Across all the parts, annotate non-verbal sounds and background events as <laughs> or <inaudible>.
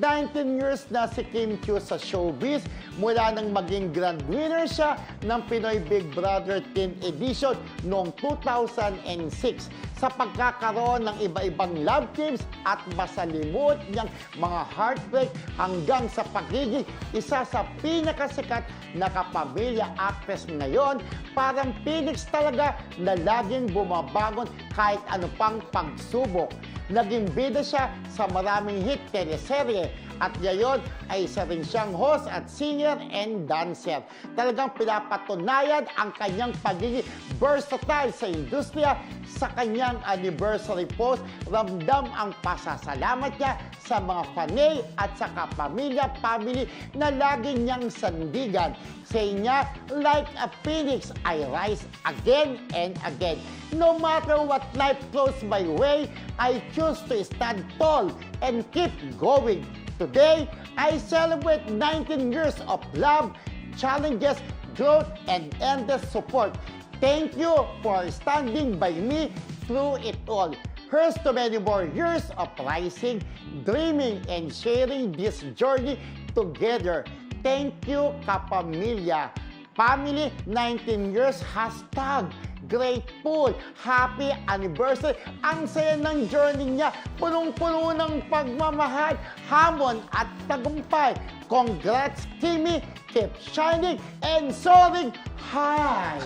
19 years na si Kim Chiu sa showbiz mula nang maging grand winner siya ng Pinoy Big Brother Teen Edition noong 2006 sa pagkakaroon ng iba-ibang love teams at masalimut niyang mga heartbreak hanggang sa pagiging isa sa pinakasikat na kapamilya actress ngayon, parang Phoenix talaga na laging bumabangon kahit ano pang pagsubok. Naging bida siya sa maraming hit teleserye at ngayon ay isa rin siyang host at singer and dancer. Talagang pinapatunayan ang kanyang pagiging versatile sa industriya sa kanyang anniversary post. Ramdam ang pasasalamat niya sa mga fanay at sa kapamilya, family na lagi niyang sandigan. Sa niya, like a phoenix, I rise again and again. No matter what life throws my way, I choose to stand tall and keep going. Today, I celebrate 19 years of love, challenges, growth, and endless support. Thank you for standing by me through it all. Here's to many more years of rising, dreaming, and sharing this journey together. Thank you, Kapamilya. Family 19 years, hashtag grateful, happy anniversary. Ang saya ng journey niya, punong-puno ng pagmamahal, hamon at tagumpay. Congrats, Kimi! Keep shining and soaring high!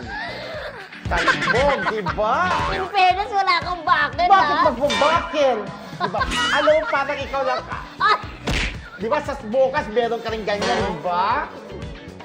<laughs> Talbog, di ba? In fairness, wala kang bakit, Bakit ha? magbabakil? Di ba? Alam mo, parang ikaw lang ka. Ah, Di ba sa bukas meron ka rin ganyan, di ba?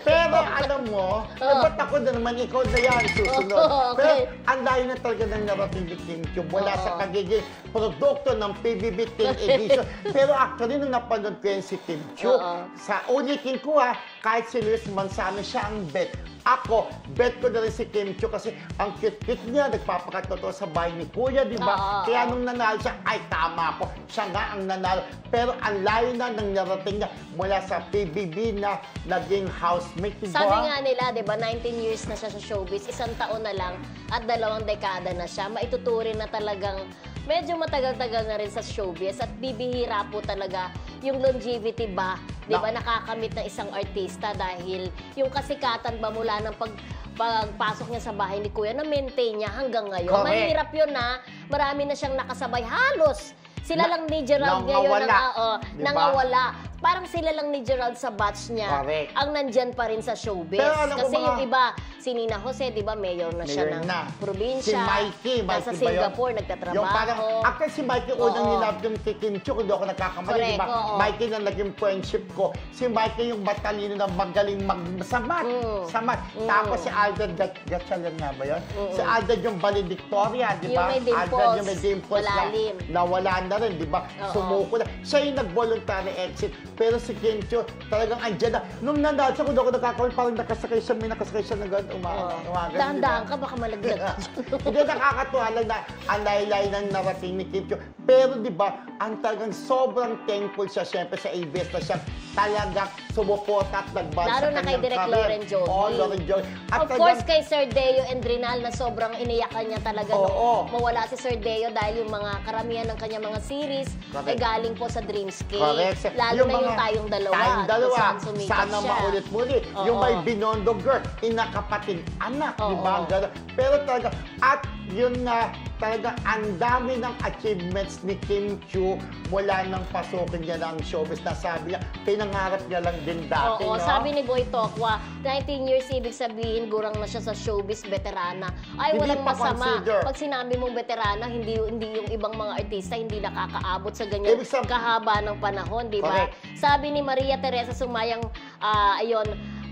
Pero alam mo, eh, ba't ako na naman ikaw na yan susunod? Oo, okay. Pero ang layo na talaga ng narating ni Kim Chiu mula Oo. sa pagiging produkto ng PBB Teen Edition. <laughs> Pero actually, nung napanood ko yan si Kim Chiu, Oo. sa ulitin ko ha, kahit si Luis Manzano siya ang bet. Ako, bet ko na rin si Kim Chiu kasi ang cute-cute niya, nagpapakatotoo sa bahay ni Kuya, di ba? Oo, Kaya nung nanalo siya, ay tama ako, siya nga ang nanalo. Pero ang layo na ng narating niya mula sa PBB na naging housemate, di ba? Sabi nga nila, di ba, 19 years na siya sa showbiz, isang taon na lang at dalawang dekada na siya. Maituturing na talagang medyo matagal-tagal na rin sa showbiz at bibihira po talaga yung longevity ba, di ba, Na- nakakamit ng isang artista dahil yung kasikatan ba mula ng pag pagpasok niya sa bahay ni Kuya na maintain niya hanggang ngayon. Correct. Mahirap yun na marami na siyang nakasabay halos. Sila Na- lang ni Gerald ngayon nangawala. na oo, Di ba? nangawala. Parang sila lang ni Gerald sa batch niya Correct. ang nandyan pa rin sa showbiz. Pero alam ko Kasi mga- yung iba, si Nina Jose, di ba, mayor na siya Mayor ng na. probinsya. Si Mikey, Mikey Nasa ba yun? Singapore, nagtatrabaho. Yung parang, actually si Mikey, unang Oo. nilab yung kay Kim Chiu, kung di ako nagkakamali, Correct, di ba? oo. Mikey na naging friendship ko. Si Mikey yung matalino na magaling magsamat. Mm. Samat. Mm. Tapos si Alden, Gat- Gatchalian nga ba yun? Si Alden yung valedictoria, di Yung ba? may dimples, Alden yung may dimples na malalim. nawala na rin, di ba? Oo. Sumuko na. Siya yung nag-voluntary exit. Pero si Kim Chiu, talagang andyan na. Nung nanalo siya, kung ako nagkakamali, parang nakasakay siya, may nakasakay siya ng gano'n, umaga. Oo. umaga? Dahan-dahan ka, baka malaglag ka. <laughs> Hindi nakakatuwa lang na ang laylay ng narating ni Kim Chiu. Pero di ba, ang talagang sobrang thankful siya siyempre sa ABS na siya talagang sumuporta at nagbasa Lalo na kay Direk Loren Joey. Oo, Loren Joey. At of course, kay Sir Deo and Rinal na sobrang iniyakan niya talaga Oo. nung mawala si Sir Deo dahil yung mga karamihan ng kanyang mga series Correct. ay galing po sa Dreamscape. Correct. Lalo na yung tayong dalawa. Tayong dalawa. Sana maulit-muli. Yung Oo. may binondo girl, inakapatid anak, di ba? Oo. Ganun. Pero talaga, at yun nga, talaga ang dami ng achievements ni Kim Chiu mula nang pasukin niya ng showbiz na sabi niya, pinangarap niya lang din dati, Oo, no? sabi ni Boy Tokwa, 19 years ibig sabihin gurang na siya sa showbiz veterana. Ay, Hindi walang masama. consider. Pag sinabi mong veterana, hindi hindi yung ibang mga artista hindi nakakaabot sa ganyan Ibig sab- kahaba ng panahon, di ba? Sabi ni Maria Teresa Sumayang, ah, ayon,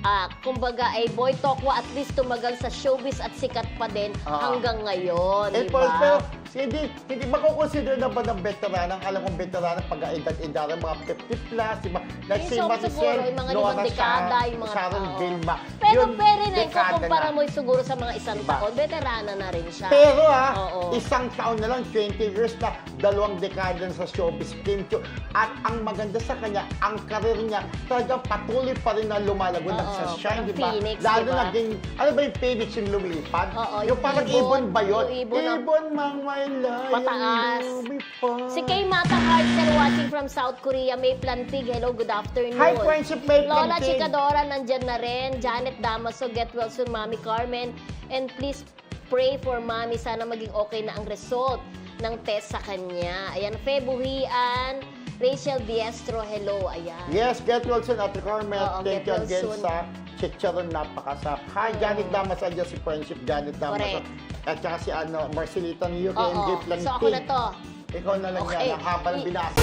ah, kumbaga ay Boy Tokwa at least tumagal sa showbiz at sikat pa din Oo. hanggang ngayon, Eh, di pero, ba? hindi, hindi makukonsider na ba ng veteranang, alam kong veteranang pag-edad-edad, mga 50 plus, di ba? Like si Maricel, yung mga limang dekada, yung mga Sharon tao. Vilma. Pero Yun, pwede na, dekada kumpara mo siguro sa mga isang Diba? taon, veterana na rin siya. Pero ah, Oo. isang taon na lang, 20 years na, dalawang dekada na sa showbiz, Chiu. At ang maganda sa kanya, ang karir niya, talagang patuloy pa rin na lumalago, Oo, nagsashine, parang di ba? phoenix, Lalo di ba? naging, ano ba yung phoenix yung lumilipad? Oo, yung yung parang ibon. ibon ba yun? Yung ibon na- ibon mang may Pataas. Si Kay Mata Hartzell watching from South Korea, May Plantig. Hello, good afternoon. Hi, friendship, May Lola Plantig. Chikadora, nandyan na rin. Janet Damaso, get well soon, Mami Carmen. And please pray for Mami. Sana maging okay na ang result ng test sa kanya. Ayan, Fe Buhian, Rachel Diestro, hello. Ayan. Yes, get well soon, Ate Carmen. Oo, Thank get you well again soon. sa chicharon napakasap. Hi, Janet Damas, andyan si Friendship, Janet Damas. Correct. At saka si ano, Marcelita New Oo, and Gift so ako na to. Ikaw na lang Okay. yan, ang haba ng I- binasa.